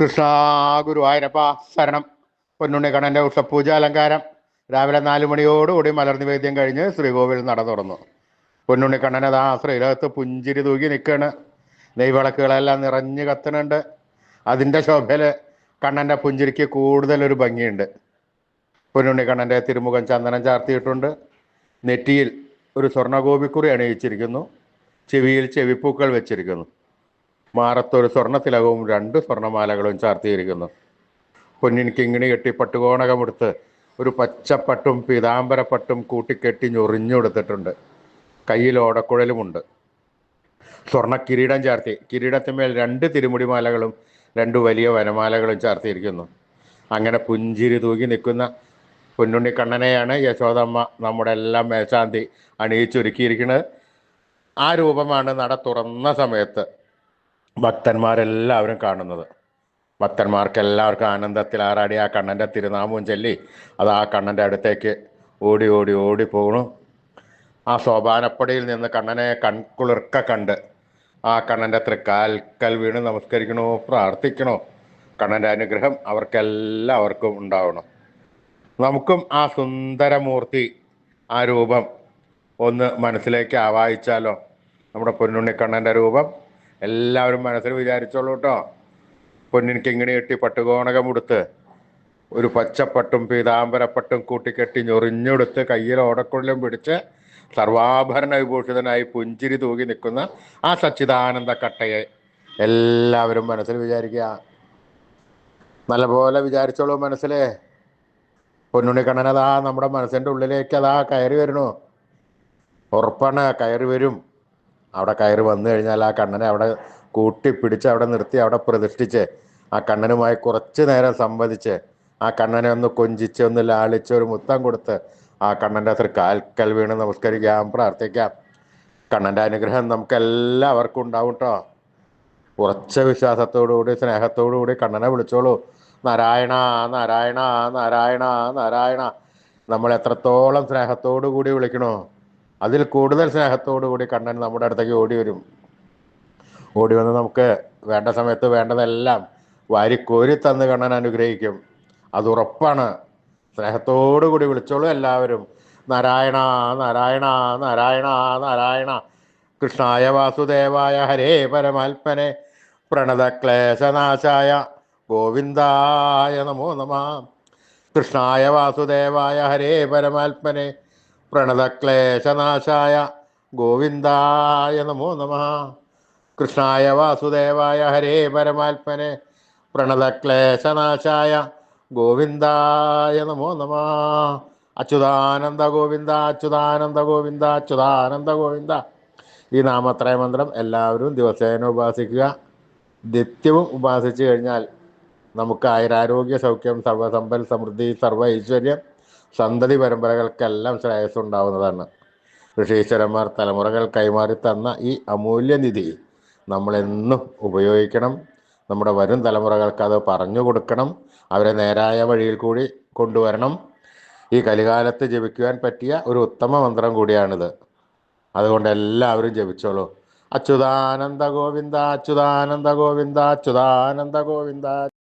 കൃഷ്ണ ഗുരുവായൂരപ്പ ശരണം. പൊന്നുണ്ണി കണ്ണന്റെ ഉഷപൂജ അലങ്കാരം. രാവിലെ നാല് മണിയോടുകൂടി മലർ നിവേദ്യം കഴിഞ്ഞ് ശ്രീകോവിൽ നട തുറന്നു. പൊന്നുണ്ണി കണ്ണൻ അതാ ശ്രീലോകത്ത് പുഞ്ചിരി തൂക്കി നിൽക്കുകയാണ് നെയ്വിളക്കുകളെല്ലാം നിറഞ്ഞു കത്തുന്നുണ്ട്. അതിന്റെ ശോഭയിൽ കണ്ണന്റെ പുഞ്ചിരിക്ക് കൂടുതലൊരു ഭംഗിയുണ്ട്. പൊന്നുണ്ണി കണ്ണന്റെ തിരുമുഖം ചന്ദനം ചാർത്തിയിട്ടുണ്ട്. നെറ്റിയിൽ ഒരു സ്വർണഗോപിക്കുറി അണിയിച്ചിരിക്കുന്നു. ചെവിയിൽ ചെവിപ്പൂക്കൾ വെച്ചിരിക്കുന്നു. മാറത്തൊരു സ്വർണത്തിലകവും രണ്ട് സ്വർണമാലകളും ചാർത്തിയിരിക്കുന്നു. പൊന്നിൻ കിങ്ങിണി കെട്ടി പട്ടുകോണകമെടുത്ത് ഒരു പച്ചപ്പട്ടും പീതാംബരപ്പട്ടും കൂട്ടിക്കെട്ടി ഞൊറിഞ്ഞെടുത്തിട്ടുണ്ട് കയ്യിൽ ഓടക്കുഴലുമുണ്ട്. സ്വർണ കിരീടം ചാർത്തി കിരീടത്തിന്മേൽ രണ്ട് തിരുമുടിമാലകളും രണ്ട് വലിയ വനമാലകളും ചാർത്തിയിരിക്കുന്നു. അങ്ങനെ പുഞ്ചിരി തൂകി നിൽക്കുന്ന പൊന്നുണ്ണിക്കണ്ണനെയാണ് യശോദമ്മ നമ്മുടെ എല്ലാം മേശാന്തി അണിയിച്ചൊരുക്കിയിരിക്കുന്നത്. ആ രൂപമാണ് നട തുറന്ന സമയത്ത്. ഭക്തന്മാരെല്ലാവരും കാണുന്നത്. ഭക്തന്മാർക്ക് എല്ലാവർക്കും ആനന്ദത്തിൽ ആറാടി ആ കണ്ണന്റെ തിരുനാമവും ചൊല്ലി അത് ആ കണ്ണന്റെ അടുത്തേക്ക് ഓടി ഓടി ഓടി പോകണു ആ സോപാനപ്പടിയിൽ നിന്ന് കണ്ണനെ കൺകുളിർക്ക കണ്ട് ആ കണ്ണന്റെ തൃക്കാൽക്കൽ വീണ് നമസ്കരിക്കണോ പ്രാർത്ഥിക്കണോ? കണ്ണന്റെ അനുഗ്രഹം അവർക്കെല്ലാവർക്കും ഉണ്ടാവണം. നമുക്കും ആ സുന്ദരമൂർത്തി ആ രൂപം ഒന്ന് മനസ്സിലേക്ക് ആവാഹിച്ചാലോ? നമ്മുടെ പൊന്നുണ്ണിക്കണ്ണന്റെ രൂപം എല്ലാവരും മനസ്സിൽ വിചാരിച്ചോളൂ കേട്ടോ പൊന്നിൻ കിങ്ങിണി കെട്ടി പട്ടുകോണകം ഉടുത്ത് ഒരു പച്ചപ്പട്ടും പീതാംബരപ്പട്ടും കൂട്ടിക്കെട്ടി ഞൊറിഞ്ഞെടുത്ത് കയ്യിൽ ഓടക്കുള്ളിലും പിടിച്ച് സർവാഭരണ വിഭൂഷിതനായി പുഞ്ചിരി തൂകി നിൽക്കുന്ന ആ സച്ചിദാനന്ദ കട്ടയെ എല്ലാവരും മനസ്സിൽ വിചാരിക്കുക. നല്ലപോലെ വിചാരിച്ചോളൂ മനസ്സിലെ. പൊന്നുണ്ണി കണ്ണനതാ നമ്മുടെ മനസ്സിന്റെ ഉള്ളിലേക്ക് അതാ കയറി വരണു ഉറപ്പാണ് കയറി വരും. അവിടെ കയറി വന്നു കഴിഞ്ഞാൽ ആ കണ്ണനെ അവിടെ കൂട്ടിപ്പിടിച്ച് അവിടെ നിർത്തി അവിടെ പ്രതിഷ്ഠിച്ച് ആ കണ്ണനുമായി കുറച്ച് നേരം സംവദിച്ച് ആ കണ്ണനെ ഒന്ന് കൊഞ്ചിച്ച് ഒന്ന് ലാളിച്ച് ഒരു മുത്തം കൊടുത്ത് ആ കണ്ണന്റെ അത്ര കാൽക്കൽ വീണ് നമസ്കരിക്കാം പ്രാർത്ഥിക്കാം. കണ്ണന്റെ അനുഗ്രഹം നമുക്ക് എല്ലാവർക്കും ഉണ്ടാവും കേട്ടോ ഉറച്ച വിശ്വാസത്തോടുകൂടി സ്നേഹത്തോടുകൂടി കണ്ണനെ വിളിച്ചോളൂ. നാരായണ നാരായണ നാരായണ നാരായണ. നമ്മൾ എത്രത്തോളം സ്നേഹത്തോടു കൂടി വിളിക്കണോ അതിൽ കൂടുതൽ സ്നേഹത്തോടു കൂടി കണ്ണൻ നമ്മുടെ അടുത്തേക്ക് ഓടി വരും. ഓടി വന്ന് നമുക്ക് വേണ്ട സമയത്ത് വേണ്ടതെല്ലാം വാരിക്കോരി തന്ന് കണ്ണൻ അനുഗ്രഹിക്കും. അത് ഉറപ്പാണ്. സ്നേഹത്തോടു കൂടി വിളിച്ചോളൂ എല്ലാവരും. നാരായണ നാരായണ നാരായണ നാരായണ. കൃഷ്ണായ വാസുദേവായ ഹരേ പരമാത്മനെ. പ്രണതക്ലേശനാശായ ഗോവിന്ദായ നമോ നമ. കൃഷ്ണായ വാസുദേവായ ഹരേ പരമാത്മനെ. പ്രണതക്ലേശനാശായ ഗോവിന്ദായ നമോ നമ. കൃഷ്ണായ വാസുദേവായ ഹരേ പരമാത്മനെ. പ്രണതക്ലേശനാശായ ഗോവിന്ദായ നമോ നമ. അച്യുതാനന്ദ ഗോവിന്ദ അച്യുതാനന്ദ ഗോവിന്ദ അച്യുതാനന്ദ ഗോവിന്ദ. ഈ നാമത്രയ മന്ത്രം എല്ലാവരും ദിവസേന ഉപാസിക്കുക. നിത്യവും ഉപാസിച്ചു കഴിഞ്ഞാൽ നമുക്ക് ആയുരാരോഗ്യ സൗഖ്യം സർവസമ്പൽ സമൃദ്ധി സർവ ഐശ്വര്യം സന്തതി പരമ്പരകൾക്കെല്ലാം ശ്രേയസ് ഉണ്ടാവുന്നതാണ് ഋഷീശ്വരന്മാർ തലമുറകൾ കൈമാറി തന്ന ഈ അമൂല്യനിധി നമ്മളെന്നും ഉപയോഗിക്കണം. നമ്മുടെ വരും തലമുറകൾക്ക് അത് പറഞ്ഞു കൊടുക്കണം. അവരെ നേരായ വഴിയിൽ കൂടി കൊണ്ടുവരണം. ഈ കലികാലത്ത് ജപിക്കുവാൻ പറ്റിയ ഒരു ഉത്തമ മന്ത്രം കൂടിയാണിത്. അതുകൊണ്ട് എല്ലാവരും ജപിച്ചോളൂ. അച്യുതാനന്ദ ഗോവിന്ദ അച്യുതാനന്ദ ഗോവിന്ദ അച്യുതാനന്ദ ഗോവിന്ദ.